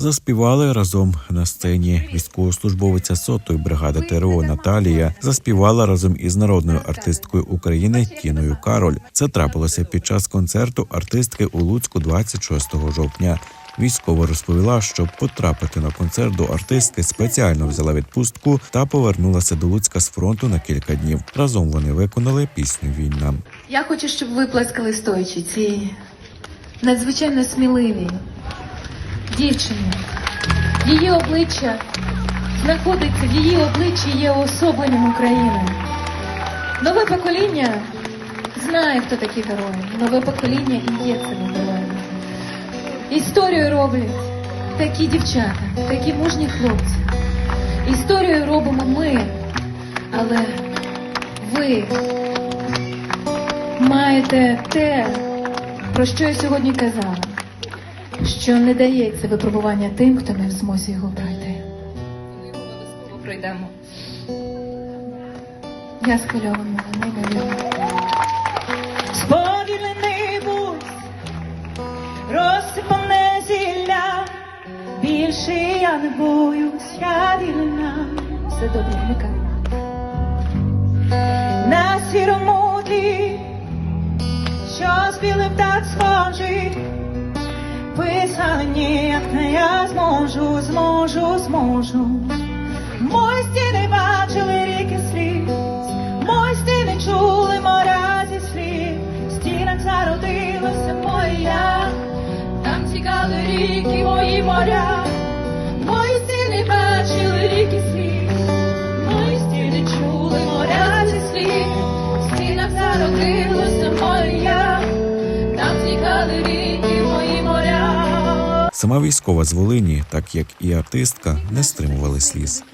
Заспівали разом на сцені. Військовослужбовиця сотої бригади ТРО Наталія заспівала разом із народною артисткою України Тіною Кароль. Це трапилося під час концерту артистки у Луцьку 26 жовтня. Військова розповіла, що потрапити на концерт до артистки спеціально взяла відпустку та повернулася до Луцька з фронту на кілька днів. Разом вони виконали пісню Війна. Я хочу, щоб ви плескали стоячи цій надзвичайно сміливій дівчині. Її обличчя знаходиться, в її обличчі є уособленням України. Нове покоління знає, хто такі герої. Нове покоління і є цими героями. Історію роблять такі дівчата, такі мужні хлопці. Історію робимо ми, але ви маєте те, про що я сьогодні казала, що не дається випробування тим, хто не в змозі його пройти. Обов'язково пройдемо. Я схвильована, неймовірно. Сповільнений будь, розсипане зілля, більше я не боюсь, я вільна. Все добре, вмикай. На сірому тлі, що з білим так схожий, писали як не я зможу, зможу, зможу. Мої стіни Сама військова з Волині, так як і артистка, не стримували сліз.